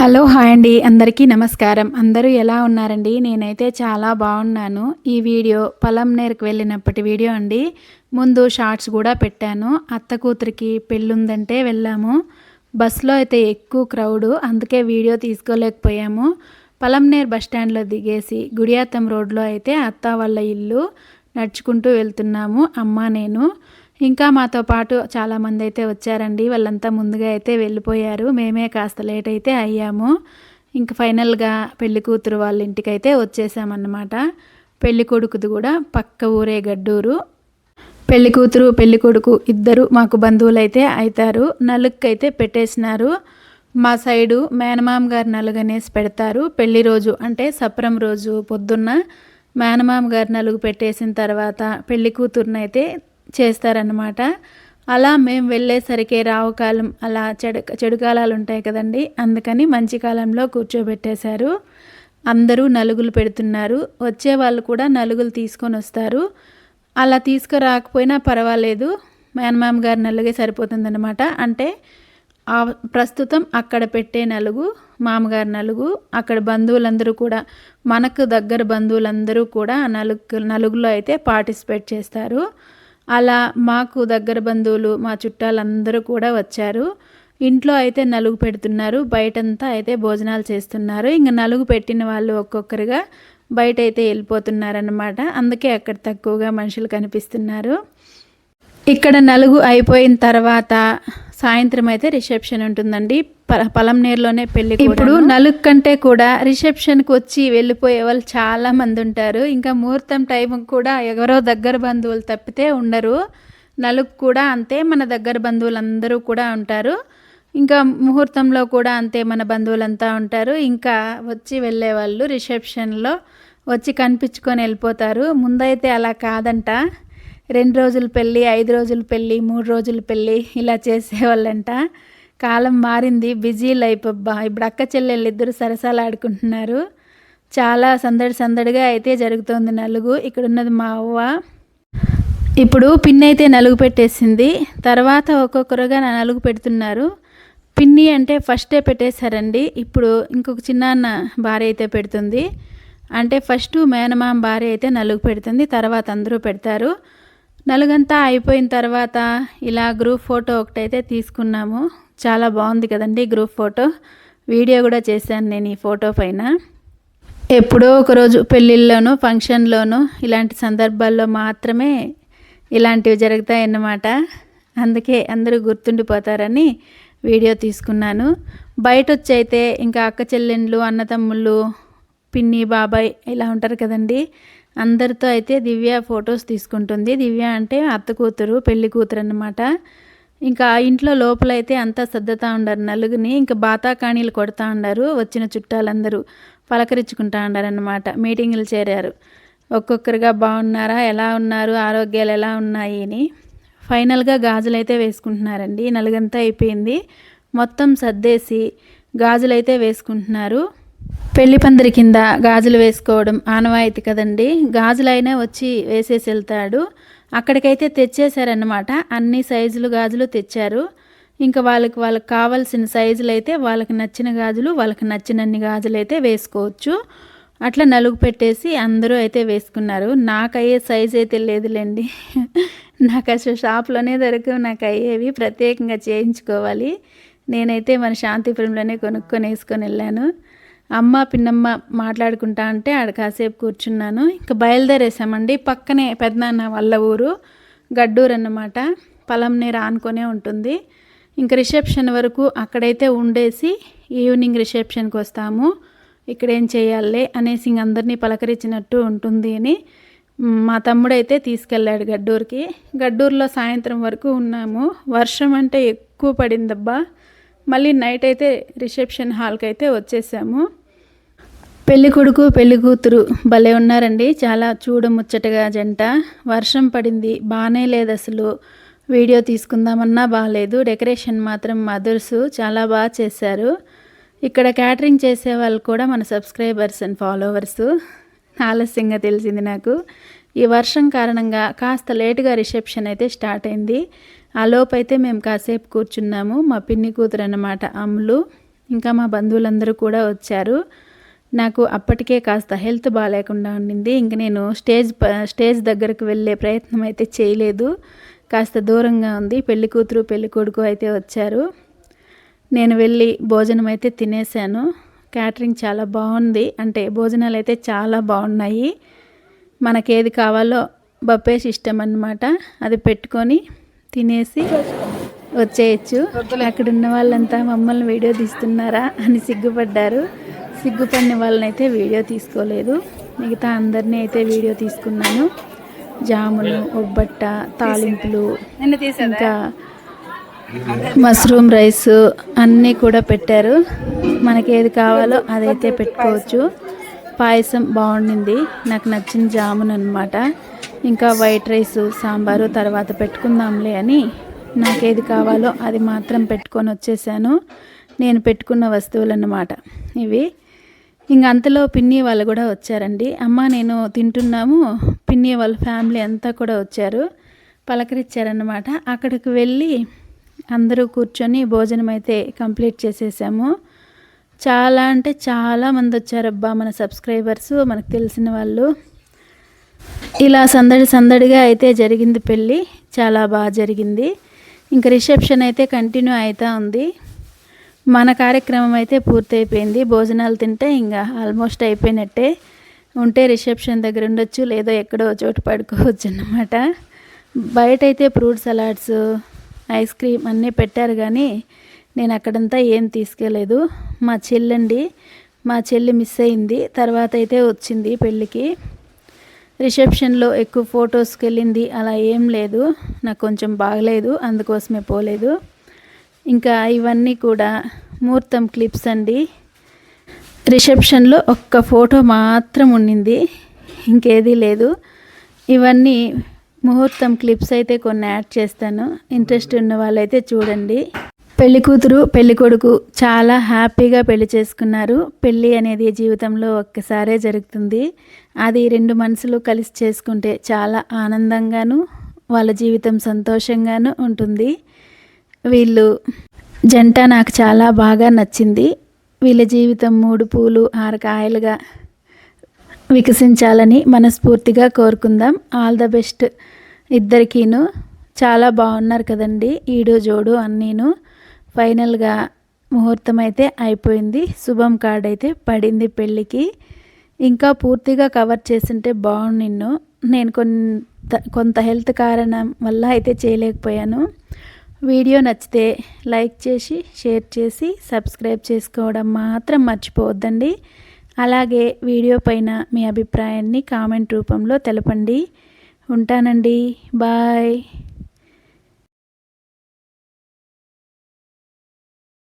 Hello hi అండి అందరికీ నమస్కారం. అందరూ ఎలా ఉన్నారండి? నేనైతే చాలా బాగున్నాను. ఈ వీడియో పలంనేర్కి వెళ్ళినప్పటి వీడియో అండి. ముందు షార్ట్స్ కూడా పెట్టాను. అత్త కూతురికి పెళ్ళుందంటే వెళ్ళాము. బస్సులో అయితే ఎక్కువ క్రౌడు అందుకే వీడియో తీసుకోలేకపోయాము. పలంనేర్ బస్ స్టాండ్లో దిగేసి గుడియాతం రోడ్లో అయితే అత్త వాళ్ళ ఇల్లు నడుచుకుంటూ వెళ్తున్నాము. అమ్మ నేను. ఇంకా మాతో పాటు చాలామంది అయితే వచ్చారండి. వాళ్ళంతా ముందుగా అయితే వెళ్ళిపోయారు. మేమే కాస్త లేట్ అయితే అయ్యాము. ఇంక ఫైనల్గా పెళ్ళి కూతురు వాళ్ళ ఇంటికి అయితే వచ్చేసామన్నమాట. పెళ్ళి కొడుకుది కూడా పక్క ఊరే గడ్డూరు. పెళ్ళి కూతురు పెళ్ళి కొడుకు ఇద్దరు మాకు బంధువులు అయితే అవుతారు నలుగుకైతే పెట్టేసినారు. మా సైడు మేనమామ గారు నలుగనేసి పెడతారు. పెళ్ళి రోజు అంటే సప్రం రోజు పొద్దున్న మేనమామ గారు నలుగు పెట్టేసిన తర్వాత పెళ్ళి కూతురునైతే చేస్తారనమాట అలా మేము వెళ్ళేసరికి రావు కాలం అలా చెడు చెడు కాలాలు ఉంటాయి కదండి. అందుకని మంచి కాలంలో కూర్చోబెట్టేశారు. అందరూ నలుగులు పెడుతున్నారు. వచ్చే వాళ్ళు కూడా నలుగులు తీసుకొని వస్తారు. అలా తీసుకురాకపోయినా పర్వాలేదు. మేనమామ గారి నలుగే సరిపోతుందన్నమాట. అంటే ఆ ప్రస్తుతం అక్కడ పెట్టే నలుగు మామగారి నలుగు అక్కడ బంధువులందరూ కూడా మనకు దగ్గర బంధువులందరూ కూడా నలుగు నలుగులో అయితే పార్టిసిపేట్ చేస్తారు. అలా మాకు దగ్గర బంధువులు మా చుట్టాలందరూ కూడా వచ్చారు. ఇంట్లో అయితే నలుగు పెడుతున్నారు. బయటంతా అయితే భోజనాలు చేస్తున్నారు. ఇంకా నలుగు పెట్టిన వాళ్ళు ఒక్కొక్కరుగా బయట అయితే వెళ్ళిపోతున్నారనమాట అందుకే అక్కడ తక్కువగా మనుషులు కనిపిస్తున్నారు. ఇక్కడ నలుగు అయిపోయిన తర్వాత సాయంత్రం అయితే రిసెప్షన్ ఉంటుందండి. పలంనేరులోనే పెళ్ళి ఇప్పుడు నలుగు కంటే కూడా రిసెప్షన్కి వచ్చి వెళ్ళిపోయే వాళ్ళు చాలా మంది ఉంటారు. ఇంకా ముహూర్తం టైం కూడా ఎవరో దగ్గర బంధువులు తప్పితే ఉండరు. నలుగు కూడా అంతే మన దగ్గర బంధువులందరూ కూడా ఉంటారు. ఇంకా ముహూర్తంలో కూడా అంతే మన బంధువులంతా ఉంటారు. ఇంకా వచ్చి వెళ్ళే వాళ్ళు రిసెప్షన్లో వచ్చి కనిపించుకొని వెళ్ళిపోతారు. ముందైతే అలా కాదంట. రెండు రోజుల పెళ్ళి ఐదు రోజుల పెళ్ళి మూడు రోజుల పెళ్ళి ఇలా చేసేవాళ్ళంట. కాలం మారింది బిజీ లైఫ్ అబ్బా. ఇప్పుడు అక్క చెల్లెళ్ళు ఇద్దరు సరసాలు ఆడుకుంటున్నారు. చాలా సందడి సందడిగా అయితే జరుగుతోంది నలుగు. ఇక్కడ ఉన్నది మా అవ్వ. ఇప్పుడు పిన్ని అయితే నలుగు పెట్టేసింది. తర్వాత ఒక్కొక్కరుగా నలుగు పెడుతున్నారు. పిన్ని అంటే ఫస్టే పెట్టేశారండి. ఇప్పుడు ఇంకొక చిన్నాన్న భార్య అయితే పెడుతుంది. అంటే ఫస్ట్ మేనమామ భార్య అయితే నలుగు పెడుతుంది. తర్వాత అందరూ పెడతారు. నలుగంతా అయిపోయిన తర్వాత ఇలా గ్రూప్ ఫోటో ఒకటైతే తీసుకున్నాము. చాలా బాగుంది కదండి గ్రూప్ ఫోటో. వీడియో కూడా చేశాను నేను ఈ ఫోటో పైన. ఎప్పుడో ఒకరోజు పెళ్ళిళ్ళలోనూ ఫంక్షన్లోనూ ఇలాంటి సందర్భాల్లో మాత్రమే ఇలాంటివి జరుగుతాయన్నమాట. అందుకే అందరూ గుర్తుండిపోతారని వీడియో తీసుకున్నాను. బయట వచ్చి అయితే ఇంకా అక్క చెల్లెండ్లు అన్నతమ్ముళ్ళు పిన్ని బాబాయ్ ఇలా ఉంటారు కదండి. అందరితో అయితే దివ్య ఫొటోస్ తీసుకుంటుంది. దివ్య అంటే అత్త కూతురు పెళ్ళి కూతురు అన్నమాట. ఇంకా ఇంట్లో లోపలైతే అంతా సర్దుతా ఉండరు నలుగుని ఇంకా బాతాకాణీలు కొడతా ఉండారు వచ్చిన చుట్టాలందరూ పలకరించుకుంటా ఉండారనమాట మీటింగులు చేరారు. ఒక్కొక్కరుగా బాగున్నారా ఎలా ఉన్నారు ఆరోగ్యాలు ఎలా ఉన్నాయి అని. ఫైనల్గా గాజులు అయితే వేసుకుంటున్నారండి. నలుగంతా అయిపోయింది. మొత్తం సర్దేసి గాజులైతే వేసుకుంటున్నారు. పెళ్ళి పందిరి కింద గాజులు వేసుకోవడం ఆనవాయితీ కదండి. గాజులైనా వచ్చి వేసేసి వెళ్తాడు. అక్కడికైతే తెచ్చేశారనమాట అన్ని సైజులు గాజులు తెచ్చారు. ఇంకా వాళ్ళకి వాళ్ళకి కావాల్సిన సైజులు అయితే వాళ్ళకి నచ్చిన గాజులు వాళ్ళకి నచ్చినన్ని గాజులు అయితే వేసుకోవచ్చు. అట్లా నలుగు పెట్టేసి అందరూ అయితే వేసుకున్నారు. నాకు అయ్యే సైజ్ అయితే లేదులేండి. నాకు అసలు షాప్లోనే దొరకవు. నాకు అయ్యేవి ప్రత్యేకంగా చేయించుకోవాలి. నేనైతే మన శాంతిపురంలోనే కొనుక్కొని వేసుకొని వెళ్ళాను. అమ్మ పిన్నమ్మ మాట్లాడుకుంటా అంటే ఆడ కాసేపు కూర్చున్నాను. ఇంకా బయలుదేరేసామండి. పక్కనే పెద్దనాన్న వాళ్ళ ఊరు గడ్డూరు అన్నమాట. నీరు ఆనుకొనే ఉంటుంది. ఇంక రిసెప్షన్ వరకు అక్కడైతే ఉండేసి ఈవినింగ్ రిసెప్షన్కి వస్తాము. ఇక్కడ ఏం చేయాలి అనేసి ఇంక అందరినీ పలకరించినట్టు ఉంటుంది అని మా తమ్ముడైతే తీసుకెళ్ళాడు గడ్డూరుకి. గడ్డూరులో సాయంత్రం వరకు ఉన్నాము. వర్షం అంటే ఎక్కువ పడిందబ్బా. మళ్ళీ నైట్ అయితే రిసెప్షన్ హాల్కి అయితే వచ్చేసాము. పెళ్ళి కొడుకు పెళ్ళి కూతురు భలే ఉన్నారండి. చాలా చూడముచ్చటగా జంట. వర్షం పడింది బాగానే లేదు అసలు. వీడియో తీసుకుందామన్నా బాగాలేదు డెకరేషన్ మాత్రం మదర్స్ చాలా బాగా చేశారు. ఇక్కడ క్యాటరింగ్ చేసే వాళ్ళు కూడా మన సబ్స్క్రైబర్స్ అండ్ ఫాలోవర్స్. ఆలస్యంగా తెలిసింది నాకు. ఈ వర్షం కారణంగా కాస్త లేటుగా రిసెప్షన్ అయితే స్టార్ట్ అయింది. ఆ లోపైతే మేము కాసేపు కూర్చున్నాము. మా పిన్ని కూతురు అన్నమాట అమ్ములు. ఇంకా మా బంధువులందరూ కూడా వచ్చారు. నాకు అప్పటికే కాస్త హెల్త్ బాగాలేకుండా ఉండింది. ఇంక నేను స్టేజ్ స్టేజ్ దగ్గరకు వెళ్ళే ప్రయత్నం అయితే చేయలేదు. కాస్త దూరంగా ఉంది. పెళ్ళి కూతురు పెళ్ళి కొడుకు అయితే వచ్చారు. నేను వెళ్ళి భోజనం అయితే తినేసాను క్యాటరింగ్ చాలా బాగుంది. అంటే భోజనాలు అయితే చాలా బాగున్నాయి. మనకేది కావాలో బప్పే సిస్టమ్ అన్నమాట అది పెట్టుకొని తినేసి వచ్చేయచ్చు. అక్కడ ఉన్న వాళ్ళంతా మమ్మల్ని వీడియో తీస్తున్నారా అని సిగ్గుపడ్డారు. సిగ్గుపడిన వాళ్ళనైతే వీడియో తీసుకోలేదు. మిగతా అందరినీ అయితే వీడియో తీసుకున్నాను. జాములు ఒబ్బట్ట తాలింపులు ఇంకా మష్రూమ్ రైస్ అన్నీ కూడా పెట్టారు. మనకి ఏది కావాలో అదైతే పెట్టుకోవచ్చు. పాయసం బాగుండింది. నాకు నచ్చిన జామున్ అనమాట ఇంకా వైట్ రైస్ సాంబారు తర్వాత పెట్టుకుందాంలే అని నాకేది కావాలో అది మాత్రం పెట్టుకొని వచ్చేసాను. నేను పెట్టుకున్న వస్తువులు అన్నమాట ఇవి. ఇంక అంతలో పిన్ని వాళ్ళు కూడా వచ్చారండి. అమ్మ నేను తింటున్నాము. పిన్ని వాళ్ళ ఫ్యామిలీ అంతా కూడా వచ్చారు. పలకరించారన్నమాట. అక్కడికి వెళ్ళి అందరూ కూర్చొని భోజనం అయితే కంప్లీట్ చేసేసాము. చాలా అంటే చాలా మంది వచ్చారబ్బా మన సబ్స్క్రైబర్స్ మనకు తెలిసిన వాళ్ళు. ఇలా సందడి సందడిగా అయితే జరిగింది పెళ్ళి. చాలా బాగా జరిగింది. ఇంకా రిసెప్షన్ అయితే కంటిన్యూ అవుతూ ఉంది. మన కార్యక్రమం అయితే పూర్తయిపోయింది. భోజనాలు తింటే ఇంకా ఆల్మోస్ట్ అయిపోయినట్టే. ఉంటే రిసెప్షన్ దగ్గర ఉండొచ్చు లేదో ఎక్కడో చోటు పడుకోవచ్చు అన్నమాట. బయట అయితే ఫ్రూట్ సలాడ్స్ ఐస్ క్రీమ్ అన్నీ పెట్టారు కానీ నేను అక్కడంతా ఏం తీసుకెళ్ళలేదు మా చెల్లండి మా చెల్లి మిస్ అయింది. తర్వాత అయితే వచ్చింది పెళ్ళికి. రిసెప్షన్లో ఎక్కువ ఫొటోస్కి వెళ్ళింది అలా ఏం లేదు. నాకు కొంచెం బాగలేదు. అందుకోసమే పోలేదు. ఇంకా ఇవన్నీ కూడా ముహూర్తం క్లిప్స్ అండి. రిసెప్షన్లో ఒక్క ఫోటో మాత్రం ఉండింది ఇంకేదీ లేదు. ఇవన్నీ ముహూర్తం క్లిప్స్ అయితే కొన్ని యాడ్ చేస్తాను. ఇంట్రెస్ట్ ఉన్న వాళ్ళైతే చూడండి. పెళ్ళి కూతురు పెళ్ళి కొడుకు చాలా హ్యాపీగా పెళ్ళి చేసుకున్నారు. పెళ్ళి అనేది జీవితంలో ఒక్కసారే జరుగుతుంది. అది రెండు మనసులు కలిసి చేసుకుంటే చాలా ఆనందంగాను వాళ్ళ జీవితం సంతోషంగాను ఉంటుంది. వీళ్ళు జంట నాకు చాలా బాగా నచ్చింది. వీళ్ళ జీవితం మూడు పూలు ఆరు కాయలుగా వికసించాలని మనస్ఫూర్తిగా కోరుకుందాం. ఆల్ ద బెస్ట్ ఇద్దరికీను. చాలా బాగున్నారు కదండి ఈడు జోడు అన్నీను. ఫైనల్గా ముహూర్తం అయితే అయిపోయింది. శుభం కార్డ్ అయితే పడింది పెళ్ళికి. ఇంకా పూర్తిగా కవర్ చేసింటే బాగుండు నిన్ను. నేను కొంత కొంత హెల్త్ కారణం వల్ల అయితే చేయలేకపోయాను. వీడియో నచ్చితే లైక్ చేసి షేర్ చేసి సబ్స్క్రైబ్ చేసుకోవడం మాత్రం మర్చిపోవద్దండి. అలాగే వీడియో పైన మీ అభిప్రాయాన్ని కామెంట్ రూపంలో తెలపండి. ఉంటానండి. బాయ్.